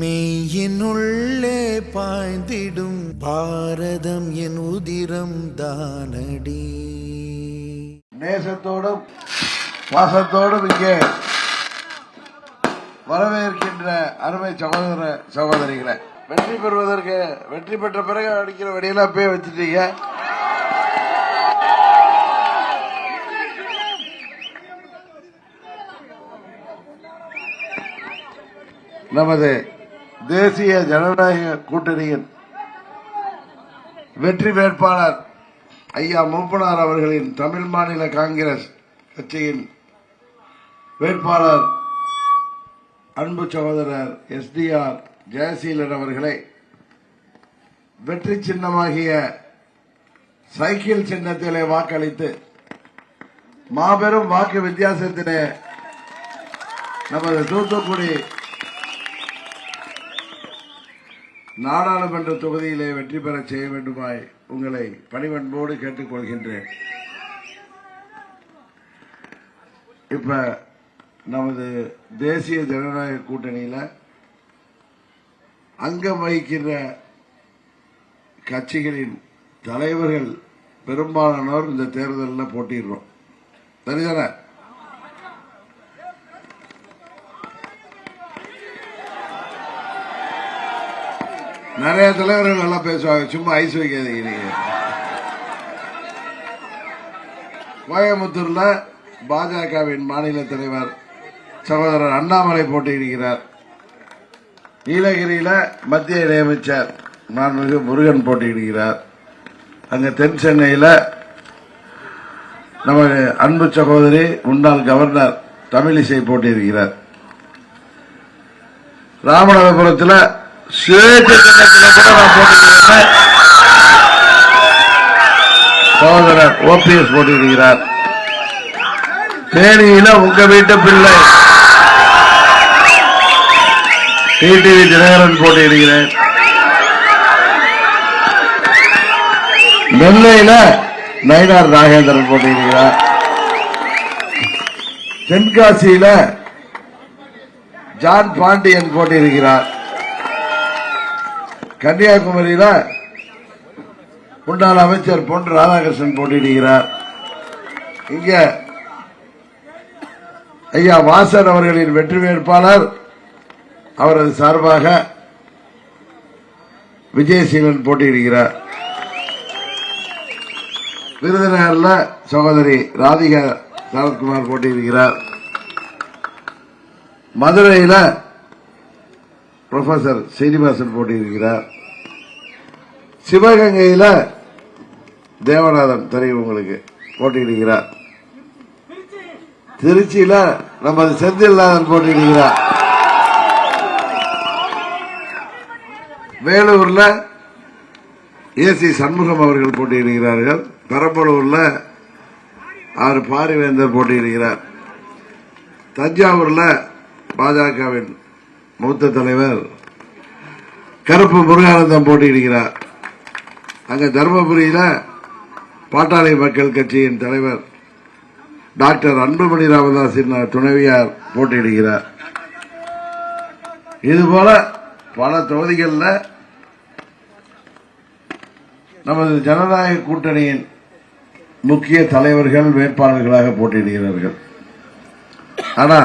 மெய்யினுள்ளே பாய்ந்திடும் பாரதம் என் உதிரம் தானடி. நேசத்தோடும் பாசத்தோடும் இங்கே வரவேற்கின்ற அருமை சகோதர சகோதரிகளை வெற்றி பெறுவதற்கு வெற்றி பெற்ற பிறகு அடிக்கிற வெடியெல்லாம் போய் வச்சுட்டீங்க. நமது தேசிய ஜனநாயக கூட்டணியின் வெற்றி வேட்பாளர் ஐயா மூப்பனார் அவர்களின் தமிழ் மாநில காங்கிரஸ் கட்சியின் வேட்பாளர் அன்பு சகோதரர் எஸ்டிஆர் ஜெயசீலன் அவர்களை வெற்றி சின்னமாகிய சைக்கிள் சின்னத்திலே வாக்களித்து மாபெரும் வாக்கு வித்தியாசத்திலே நமது தூத்துக்குடி நாடாளுமன்ற தொகுதியிலே வெற்றி பெற செய்ய வேண்டுமாய் உங்களை பணிவன்போடு கேட்டுக்கொள்கின்றேன். இப்ப நமது தேசிய ஜனநாயக கூட்டணியில அங்கம் வகிக்கின்ற கட்சிகளின் தலைவர்கள் பெரும்பாலானோர் இந்த தேர்தலில் போட்டிடுறோம் சரிதானே? நிறைய தலைவர்கள் நல்லா பேசுவாங்க. சும்மா ஐஸ் வைக்காதீங்க நீங்க. கோயம்புத்தூர்ல பாஜகவின் மாநில தலைவர் சகோதரர் அண்ணாமலை போட்டியிடுகிறார். நீலகிரியில மத்திய இணையமைச்சர் மாண்புமிகு முருகன் போட்டியிடுகிறார். அங்க தென் சென்னையில நமது அன்பு சகோதரி முன்னாள் கவர்னர் தமிழிசை போட்டியிடுகிறார். ராமநாதபுரத்தில் சுயேட்சை சின்னத்தில் கூட நான் போட்டியிடுகிறேன் சகோதரர் ஓபிஎஸ் போட்டிருக்கிறார். தேனியில உங்க வீட்டு பிள்ளை. டிடிவி தினகரன் போட்டியிடுகிறேன் நெல்லையில நயினார் நாகேந்திரன் போட்டியிடுகிறார் தென்காசியில ஜான் பாண்டியன் போட்டியிருக்கிறார் கன்னியாகுமரியில முன்னாள் அமைச்சர் பொன் ராதாகிருஷ்ணன் போட்டியிடுகிறார். இங்க ஐயா வாசன் அவர்களின் வெற்றி வேட்பாளர் அவரது சார்பாக விஜயசீலன் போட்டியிடுகிறார். விருதுநகர்ல சகோதரி ராதிகா சரத்குமார் போட்டியிடுகிறார். மதுரையில ப்ரொஃபசர் சீனிவாசன் போட்டியிருக்கிறார். சிவகங்கையில தேவநாதன் தெரியும் உங்களுக்கு போட்டியிடுகிறார். திருச்சியில நமது செந்தில்நாதன் போட்டியிடுகிறார். வேலூர்ல ஏசி சண்முகம் அவர்கள் போட்டியிடுகிறார்கள். பெரம்பலூர்ல ஆறு பாரிவேந்தர் போட்டியிடுகிறார். தஞ்சாவூர்ல பாஜகவின் மூத்த தலைவர் கருப்பு முருகானந்தம் போட்டியிடுகிறார். அங்க தருமபுரியில பாட்டாளி மக்கள் கட்சியின் தலைவர் டாக்டர் அன்புமணி ராமதாஸின் துணைவியார் போட்டியிடுகிறார். இதுபோல பல தொகுதிகளில் நமது ஜனநாயக கூட்டணியின் முக்கிய தலைவர்கள் வேட்பாளர்களாக போட்டியிடுகிறார்கள். ஆனா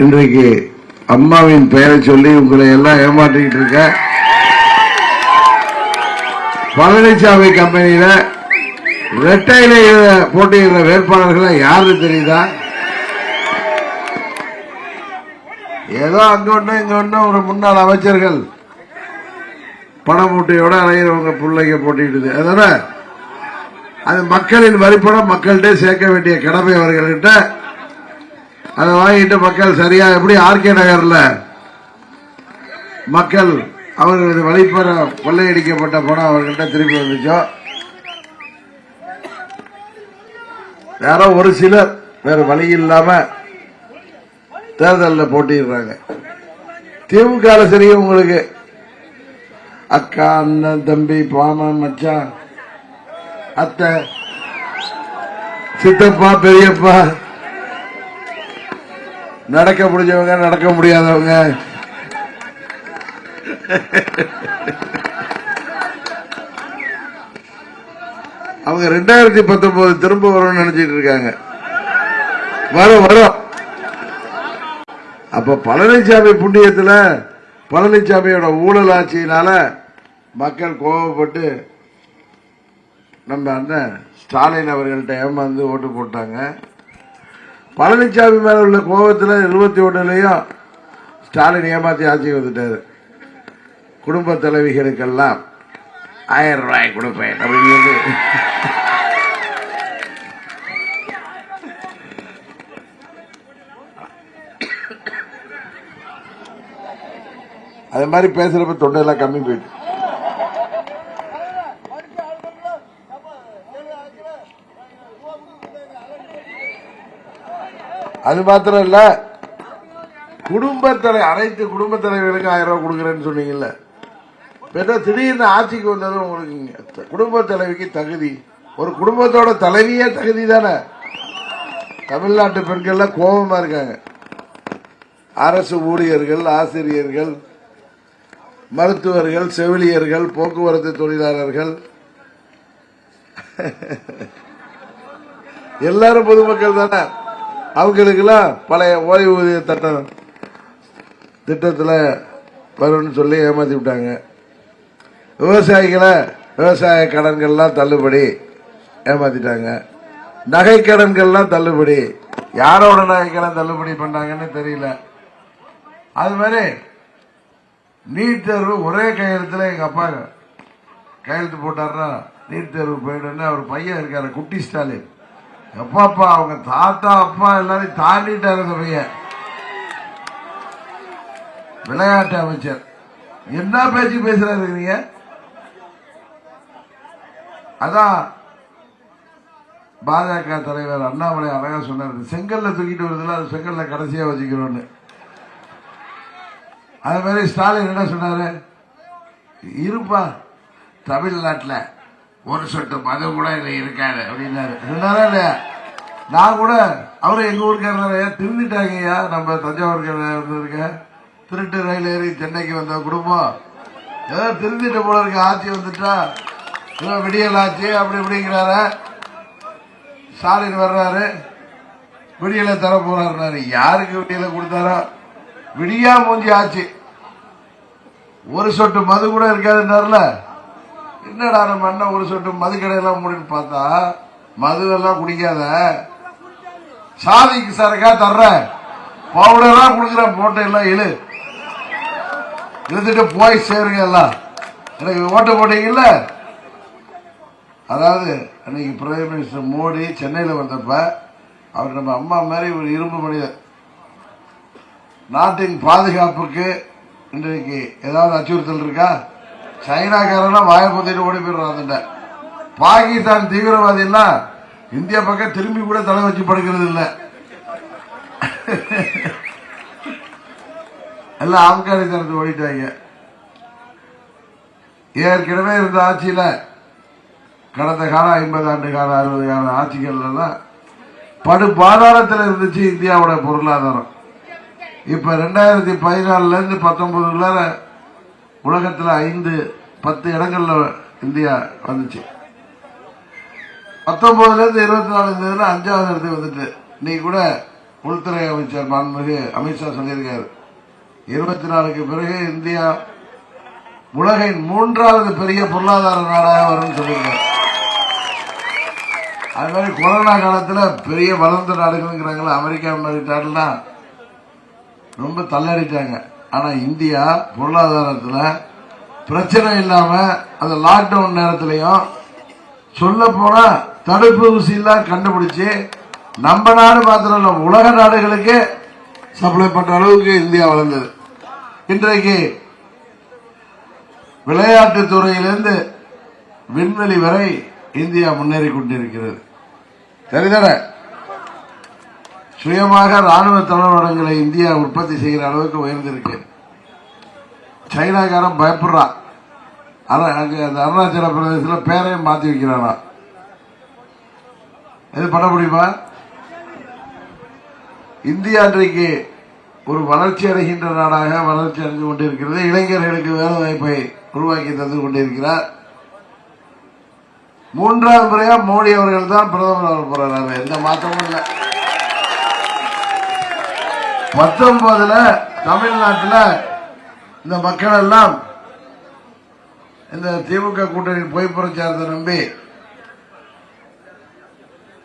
இன்றைக்கு அம்மாவின் பெயரை சொல்லி உங்களை எல்லாம் ஏமாற்றிக்கிட்டு இருக்க. பழனிசாமி கம்பெனியில ரெட்டையில போட்டியிடுற வேட்பாளர்களை யாரு தெரியுதா? ஏதோ அங்க ஒண்ணு இங்க ஒண்ணு ஒரு முன்னாள் அமைச்சர்கள் பணமூட்டையோட அலையிறவங்க பிள்ளைங்க போட்டிடுது அதனால அது மக்களின் வரிப்படம் மக்கள்கிட்ட சேர்க்க வேண்டிய கடமை அவர்கள்கிட்ட அதை வாங்கிட்டு மக்கள் சரியா எப்படி ஆர்கே நகர்ல? மக்கள் அவர்களது வழிபெற கொள்ளையடிக்கப்பட்ட பணம் அவர்கள்ட்ட திருப்பி வந்துச்சோ? யாரோ ஒரு சிலர் வேற வழி இல்லாம தேர்தலில் போட்டிடுறாங்க திமுக சரியும் உங்களுக்கு? அக்கா அண்ணன் தம்பி பாமன் மச்சான் அத்தை சித்தப்பா பெரியப்பா நடக்க முடிஞ்சவங்க நடக்க முடியாதவங்க. அவங்க ரெண்டாயிரத்தி பத்தொன்பது திரும்ப வரும்னு நினைச்சிட்டு இருக்காங்க. வரும் வரும். அப்ப பழனிசாமி புண்ணியத்துல பழனிசாமியோட ஊழல் ஆட்சியினால மக்கள் கோபப்பட்டு நம்ம அண்ணன் ஸ்டாலின் அவர்கள்ட்ட ஏமாந்து ஓட்டு போட்டாங்க. பழனிசாமி மேல உள்ள கோபத்தில் இருபத்தி ஒன்றுலேயும் ஸ்டாலின் ஏமாத்தி ஆட்சிக்கு வந்துட்டாரு. குடும்ப தலைவிகளுக்கெல்லாம் ஆயிரம் ரூபாய் கொடுப்பேன் அப்படின்னு சொல்லி. அது மாதிரி பேசுறப்ப தொண்டையெல்லாம் கம்மி போயிட்டு அது மாத்திரம் இல்ல. குடும்பத்தலை அனைத்து குடும்ப தலைவர்களுக்கு ஆயிரம் ரூபாய் கொடுக்குறேன்னு சொன்னீங்கல்ல. பெற்ற திடீர்னு ஆட்சிக்கு வந்தது உங்களுக்கு குடும்ப தலைவிக்கு தகுதி. ஒரு குடும்பத்தோட தலைவியே தகுதி தானே. தமிழ்நாட்டு பெண்கள்லாம் கோபமா இருக்காங்க. அரசு ஊழியர்கள் ஆசிரியர்கள் மருத்துவர்கள் செவிலியர்கள் போக்குவரத்து தொழிலாளர்கள். எல்லாரும் பொதுமக்கள் தானே. அவங்களுக்கெல்லாம் பழைய ஓய்வூதிய திட்டம் திட்டத்தில் வரும்னு சொல்லி ஏமாற்றி விட்டாங்க. விவசாயிகளை விவசாய கடன்கள்லாம் தள்ளுபடி ஏமாத்திட்டாங்க. நகை கடன்கள்லாம் தள்ளுபடி. யாரோட நகைக்கெல்லாம் தள்ளுபடி பண்ணாங்கன்னு தெரியல. அது மாதிரி நீட் தேர்வு ஒரே கையெழுத்தில் எங்கள் அப்பா கையெழுத்து போட்டாருன்னா நீட் தேர்வு போயிடுன்னு அவர் பையன் இருக்காரு குட்டி ஸ்டாலின். எப்பப்பா அவங்க தாத்தா அப்பா எல்லாரையும் தாண்டிட்டாரு பையன் விளையாட்டு அமைச்சர். என்ன பேச்சு பேசுறாரு நீங்க? அதான் பாஜக தலைவர் அண்ணாமலை அழகா சொன்னார் செங்கல்ல தூக்கிட்டு வருதுல அது செங்கல்ல கடைசியா வச்சுக்கிறோம்னு. அது மாதிரி ஸ்டாலின் என்ன சொன்னாரு? இருப்பா தமிழ்நாட்டில் ஒரு சொட்டு மது கூட இதுல இருக்காது. அப்படின்னாரு. சொன்னாரா இல்லையா நான் கூட அவரு எங்க திருந்திட்டாங்க திருந்திட்டாங்கய்யா? நம்ம தஞ்சாவூருக்கு இருக்க திருட்டு ரயில் ஏறி சென்னைக்கு வந்த குடும்பம். ஏதோ திருந்திட்ட போல இருக்க. ஆட்சி வந்துட்டா. ஏதோ விடியல் ஆச்சு அப்படி இப்படிங்கிறார. ஸ்டாலின் வர்றாரு. விடியலை தர போறாருனாரு யாருக்கு விடியலை கொடுத்தாரோ? விடியா மூஞ்சி ஆச்சு. ஒரு சொட்டு மது கூட இருக்காதுன்னாருல. என்னடா நம்ம அண்ணன் ஒரு சொட்டு மது கடையெல்லாம் மூடின்னு பார்த்தா மது எல்லாம் குடிக்காத. சாதிக்கு சரக்கா தர்ற. பவுடர்லாம் கொடுக்குறேன் போட்ட எல்லாம் இழு. இழுத்துட்டு போய் சேருங்க எல்லாம். எனக்கு ஓட்டு போட்டீங்கல்ல அதாவது அன்னைக்கு பிரைம் மினிஸ்டர் மோடி சென்னையில் வந்தப்ப அவர் நம்ம அம்மா மாதிரி ஒரு இரும்பு மனிதர். நாட்டின் பாதுகாப்புக்கு இன்றைக்கு ஏதாவது அச்சுறுத்தல் இருக்கா? சைனாக்காரனா வாய பொத்திட்டு ஓடி போயிடுறான் அதுண்ட. பாகிஸ்தான் தீவிரவாதி எல்லாம் இந்தியா பக்கம் திரும்பி கூட தலை வச்சு படுக்கிறது இல்லை. எல்லாம் ஆப்கானிஸ்தானத்தை ஓடிட்டாங்க. ஏற்கனவே இருந்த ஆட்சியில கடந்த காலம் ஐம்பது ஆண்டு காலம் அறுபது கால ஆட்சிகள் படு பாதாளத்தில் இருந்துச்சு இந்தியாவோட பொருளாதாரம். இப்ப ரெண்டாயிரத்தி பதினாலுல இருந்து பத்தொன்பதுக்குள்ளார உலகத்தில் ஐந்து பத்து இடங்கள்ல இந்தியா வந்துச்சு. பத்தொன்பதுல இருந்து இருபத்தி நாலு இருந்ததுல அஞ்சாவது இடத்துக்கு வந்துட்டு. இன்னைக்கு கூட உள்துறை அமைச்சர் மாண்புமிகு அமித்ஷா சொல்லியிருக்காரு. இருபத்தி நாலுக்கு பிறகு இந்தியா உலகின் மூன்றாவது பெரிய பொருளாதார நாடாக வரும்னு சொல்லியிருக்காரு. அது மாதிரி கொரோனா காலத்தில் பெரிய வளர்ந்த நாடுகள்ங்கிறாங்களா அமெரிக்கா மாதிரி நாடுலாம் ரொம்ப தள்ளடிட்டாங்க ஆனா இந்தியா பொருளாதாரத்துல பிரச்சனை இல்லாம அந்த லாக்டவுன் நேரத்திலையும் சொல்ல போனா தடுப்பூசி எல்லாம் கண்டுபிடிச்சு நம்ம நாடு மாத்திரம் இல்லை உலக நாடுகளுக்கு சப்ளை பண்ற அளவுக்கு இந்தியா வளர்ந்தது. இன்றைக்கு விளையாட்டு துறையிலிருந்து விண்வெளி வரை இந்தியா முன்னேறி கொண்டிருக்கிறது. சரிதானே? சுயமாக ராணுவ தளவாடங்களை இந்தியா உற்பத்தி செய்கிற அளவுக்கு உயர்ந்திருக்கு. சைனாக்காரன் பயப்படுறான் அர- அந்த அருணாச்சல பிரதேசத்தில் பேரையும் மாத்தி வைக்கிறானா. இது பண்ண முடியுமா? இந்தியா இன்றைக்கு ஒரு வளர்ச்சி அடைகின்ற நாடாக வளர்ச்சி அடைந்து கொண்டிருக்கிறது. இளைஞர்களுக்கு வேலை வாய்ப்பை உருவாக்கி தந்து கொண்டிருக்கிறார். மூன்றாவது முறையா மோடி அவர்கள் தான் பிரதமர் ஆக போறாரு. எந்த மாற்றமும் இல்லை. பத்தொன்பதுல தமிழ்நாட்டில் இந்த மக்கள் எல்லாம் இந்த திமுக கூட்டணி பொய் பிரச்சாரத்தை நம்பி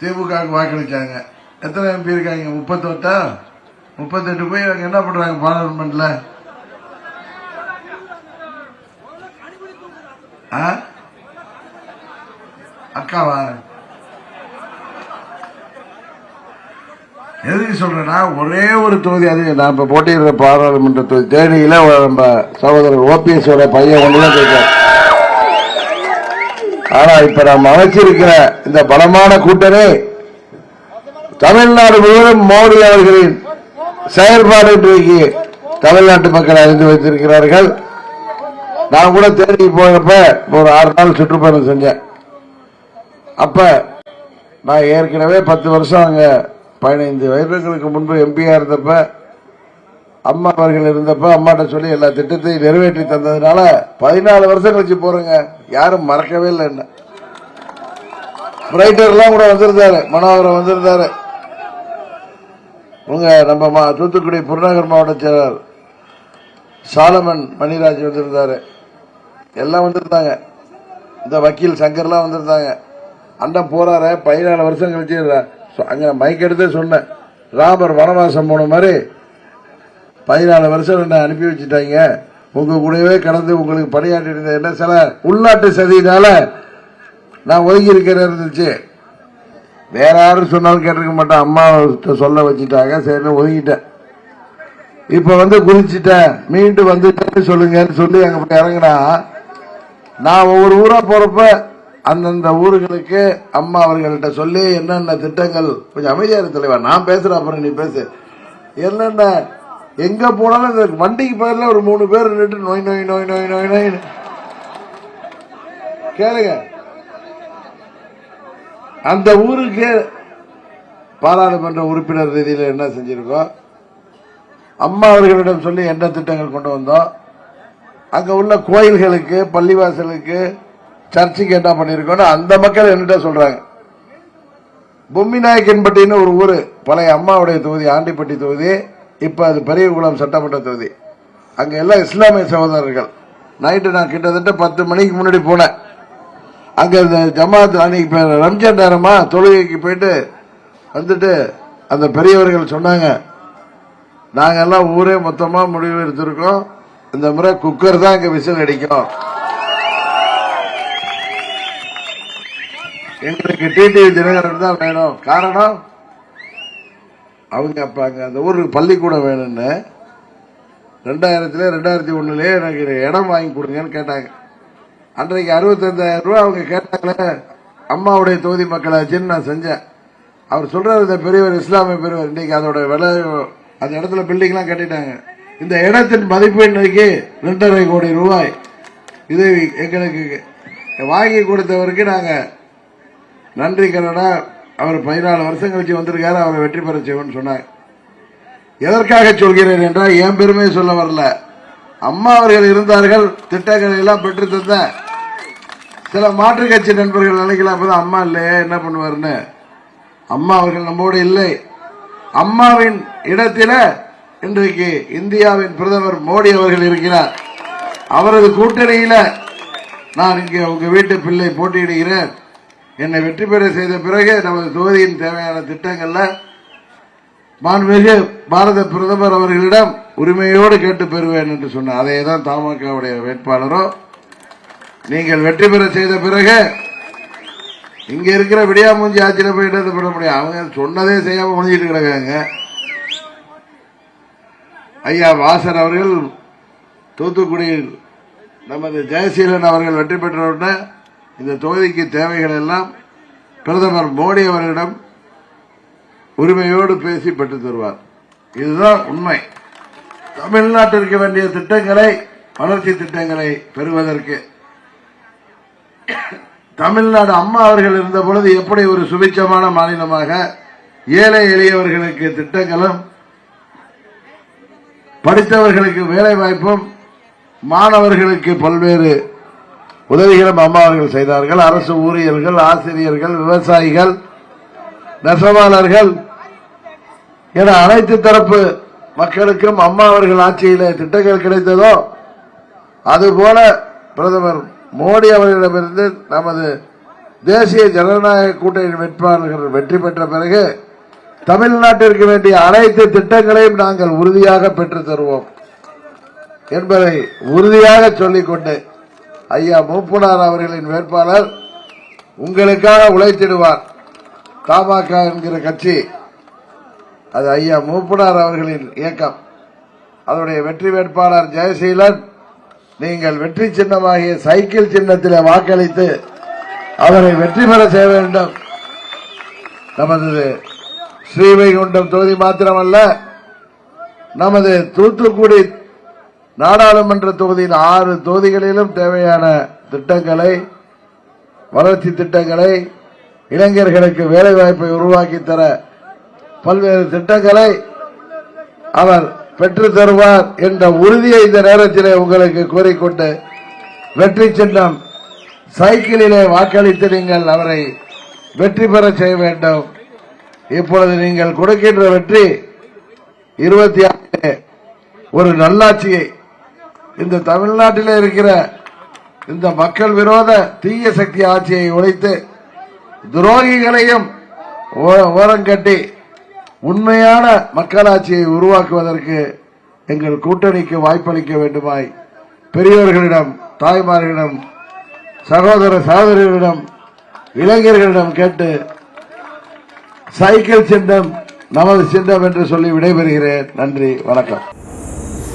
திமுக வாக்களிச்சாங்க. எத்தனை எம்பி இருக்காங்க? முப்பத்தெட்டா? முப்பத்தெட்டு போய் என்ன பண்றாங்க பார்லிமெண்ட்ல அக்கா அக்காவா? எதுக்கு சொல்றேன்னா ஒரே ஒரு தொகுதி அது. நான் இப்போ போட்டியிடுற பாராளுமன்ற தொகுதி. தேனியில நம்ம சகோதரர் ஓபிஎஸ் பையன் பையன் தான் கேட்க ஆனா இப்ப நம்ம அமைச்சிருக்கிற இந்த பலமான கூட்டணி தமிழ்நாடு முழுவதும் மோடி அவர்களின் செயல்பாடு இன்றைக்கு தமிழ்நாட்டு மக்கள் அறிந்து வைத்திருக்கிறார்கள். நான் கூட தேடி போகிறப்ப ஒரு ஆறு நாள் சுற்றுப்பயணம் செஞ்சேன். அப்ப நான் ஏற்கனவே பத்து வருஷம் அங்கே பதினைந்து வருடங்களுக்கு முன்பு எம்பியா இருந்தப்ப அம்மா அவர்கள் இருந்தப்ப அம்மாட்ட சொல்லி எல்லா திட்டத்தையும் நிறைவேற்றி தந்ததுனால பதினாலு வருஷம் கழிச்சு போறேங்க. யாரும் மறக்கவே இல்லை என்ன. ரைட்டர்லாம் கூட வந்திருந்தாரு மனோகரம் வந்திருந்தாரு. உங்க நம்ம மா- தூத்துக்குடி புறநகர் மாவட்ட செயலர் சாலமன் மணிராஜ் வந்திருந்தாரு. எல்லாம் வந்திருந்தாங்க. இந்த வக்கீல் சங்கர்லாம் வந்திருந்தாங்க. அண்ணன் போறாரு பதினாலு வருஷம் கழிச்சு அங்கே நான் மைக் எடுத்தே சொன்னேன். ராமர் வனவாசம் போன மாதிரி பதினாலு வருஷம் என்னை அனுப்பி வச்சுட்டாங்க. உங்கள் கூடவே கடந்து உங்களுக்கு பணியாற்றி இருந்த என்ன சில உள்நாட்டு சதியினால நான் ஒதுங்கி இருக்கிற இருந்துச்சு. வேற யாரும் சொன்னாலும் கேட்டிருக்க மாட்டேன். அம்மா சொல்ல வச்சுட்டாங்க. சரி ஒதுங்கிட்டேன். இப்போ வந்து குதிச்சுட்டேன். மீண்டும் வந்துட்டேன்னு சொல்லுங்கன்னு சொல்லி அங்கே போய் இறங்கினா நான் ஒவ்வொரு ஊராக போகிறப்ப அந்தந்த ஊர்களுக்கு அம்மா அவர்கள்ட்ட சொல்லி என்னென்ன திட்டங்கள் கொஞ்சம் அமைதியாக இரு தலைவா நான் பேசுகிறேன் அப்புறம் நீ பேசு. என்னென்ன எங்கே போனாலும் இந்த வண்டிக்கு பேரில் ஒரு மூணு பேர் நின்று நோய் நோய் நோய் நோய் நோய் நோய் கேளுங்க. அந்த ஊருக்கு பாராளுமன்ற உறுப்பினர் ரீதியில் என்ன செஞ்சிருக்கோம் அம்மா அவர்களிடம் சொல்லி என்ன திட்டங்கள் கொண்டு வந்தோம் அங்கே உள்ள கோயில்களுக்கு பள்ளிவாசலுக்கு சர்ச்சுக்கு என்ன பண்ணியிருக்கோன்னு அந்த மக்கள் என்கிட்ட சொல்றாங்க. பொம்மிநாயக்கன்பட்டின்னு ஒரு ஊரு பழைய அம்மாவுடைய தொகுதி ஆண்டிப்பட்டி தொகுதி இப்ப அது பெரியகுளம் சட்டமன்ற தொகுதி. அங்க எல்லாம் இஸ்லாமிய சகோதரர்கள். நைட்டு நான் கிட்டத்தட்ட பத்து மணிக்கு முன்னாடி போனேன். அங்க இந்த ஜமாத் அன்னைக்கு இப்ப ரம்ஜான் நேரமா தொழுகைக்கு போயிட்டு வந்துட்டு அந்த பெரியவர்கள் சொன்னாங்க நாங்க எல்லாம் ஊரே மொத்தமா முடிவு எடுத்திருக்கோம். இந்த முறை குக்கர் தான் இங்க விசில் அடிக்கும். எங்களுக்கு டிடிவி தினகரன் தான் வேணும். காரணம்? அவங்க அப்ப அங்க அந்த ஊருக்கு பள்ளிக்கூடம் வேணும்னு ரெண்டாயிரத்துல ரெண்டாயிரத்தி ஒண்ணுலயே எனக்கு இடம் வாங்கி கொடுங்கன்னு கேட்டாங்க. அன்றைக்கு அறுபத்தஞ்சாயிரம் ரூபாய் அவங்க கேட்டாங்களே அம்மாவுடைய தொகுதி மக்களாச்சுன்னு நான் செஞ்சேன். அவர் சொல்றாரு இந்த பெரியவர் இஸ்லாமிய பெரியவர் இன்னைக்கு அதோட விலை அந்த இடத்துல பில்டிங்லாம் கட்டிட்டாங்க. இந்த இடத்தின் மதிப்பு இன்னைக்கு ரெண்டரை கோடி ரூபாய். இது எங்களுக்கு வாங்கி கொடுத்தவருக்கு நாங்கள் நன்றி கனடா அவர் பதினாலு வருஷம் கழிச்சு வந்திருக்காரு அவரை வெற்றி பெற செய்வோம்னு சொன்னார். எதற்காக சொல்கிறேன் என்றால் என் பெருமையை சொல்ல வரல. அம்மா அவர்கள் இருந்தார்கள் திட்டங்களை எல்லாம் பெற்று தந்த. சில மாற்றுக் கட்சி நண்பர்கள் நினைக்கலாம் அப்பதான் அம்மா இல்லையே என்ன பண்ணுவாருன்னு. அம்மா அவர்கள் நம்மோடு இல்லை. அம்மாவின் இடத்தில இன்றைக்கு இந்தியாவின் பிரதமர் மோடி அவர்கள் இருக்கிறார். அவரது கூட்டணியில நான் இங்கே உங்க வீட்டு பிள்ளை போட்டியிடுகிறேன். என்னை வெற்றி பெற செய்த பிறகு நமது தொகுதியின் தேவையான திட்டங்கள்ல மாண்புமிகு பாரத பிரதமர் அவர்களிடம் உரிமையோடு கேட்டு பெறுவேன் என்று சொன்னார். அதே தான் தமாகவுடைய வேட்பாளரும் நீங்கள் வெற்றி பெற செய்த பிறகு இங்க இருக்கிற விடியாமூஞ்சி ஆட்சியில போய் இடது பெற முடியும். அவங்க சொன்னதே செய்யாம முடிஞ்சிட்டு கிடக்காங்க. ஐயா வாசன் அவர்கள் தூத்துக்குடியில் நமது ஜெயசீலன் அவர்கள் வெற்றி பெற்றவுடனே இந்த தொகுதிக்கு தேவைகள் எல்லாம் பிரதமர் மோடி அவர்களிடம் உரிமையோடு பேசி பெற்றுத் தருவார். இதுதான் உண்மை. தமிழ்நாட்டிற்கு வேண்டிய திட்டங்களை வளர்ச்சி திட்டங்களை பெறுவதற்கு. தமிழ்நாடு அம்மா அவர்கள் இருந்த பொழுது எப்படி ஒரு சுபிச்சமான மாநிலமாக ஏழை எளியவர்களுக்கு திட்டங்களும் படித்தவர்களுக்கு வேலை வாய்ப்பும் மாணவர்களுக்கு பல்வேறு உதவிகளும் அம்மா அவர்கள் செய்தார்கள். அரசு ஊழியர்கள் ஆசிரியர்கள் விவசாயிகள் நெசவாளர்கள் என அனைத்து தரப்பு மக்களுக்கும் அம்மா அவர்கள் ஆட்சியில் திட்டங்கள் கிடைத்ததோ அதுபோல பிரதமர் மோடி அவர்களிடமிருந்து நமது தேசிய ஜனநாயக கூட்டணி வேட்பாளர்கள் வெற்றி பெற்ற பிறகு தமிழ்நாட்டிற்கு வேண்டிய அனைத்து திட்டங்களையும் நாங்கள் உறுதியாக பெற்று தருவோம் என்பதை உறுதியாக சொல்லிக்கொண்டு ஐயா மூப்புனார் அவர்களின் வேட்பாளர் உங்களுக்காக உழைத்திடுவார். தமாக என்கிற கட்சி அது ஐயா மூப்புனார் அவர்களின் இயக்கம். அதனுடைய வெற்றி வேட்பாளர் ஜெயசீலன் நீங்கள் வெற்றி சின்னமாகிய சைக்கிள் சின்னத்தில் வாக்களித்து அவரை வெற்றி பெற செய்ய வேண்டும். நமது ஸ்ரீவைகுண்டம் தொகுதி மாத்திரமல்ல நமது தூத்துக்குடி நாடாளுமன்ற தொகுதியின் ஆறு தொகுதிகளிலும் தேவையான திட்டங்களை வளர்ச்சி திட்டங்களை இளைஞர்களுக்கு வேலைவாய்ப்பை உருவாக்கி தர பல்வேறு திட்டங்களை அவர் பெற்று தருவார் என்ற உறுதியை இந்த நேரத்திலே உங்களுக்கு கூறிக்கொண்டு வெற்றி சின்னம் சைக்கிளிலே வாக்களித்து நீங்கள் அவரை வெற்றி பெற செய்ய வேண்டும். இப்பொழுது நீங்கள் கொடுக்கின்ற வெற்றி இருபத்தி ஆறு ஒரு நல்லாட்சியை இந்த தமிழ்நாட்டில் இருக்கிற இந்த மக்கள் விரோத தீய சக்தி ஆட்சியை உழைத்து துரோகிகளையும் ஓ- ஓரங்கட்டி உண்மையான மக்களாட்சியை உருவாக்குவதற்கு எங்கள் கூட்டணிக்கு வாய்ப்பளிக்க வேண்டுமாய் பெரியவர்களிடம் தாய்மார்களிடம் சகோதர சகோதரிகளிடம் இளைஞர்களிடம் கேட்டு சைக்கிள் சின்னம் நமது சின்னம் என்று சொல்லி விடைபெறுகிறேன். நன்றி வணக்கம்.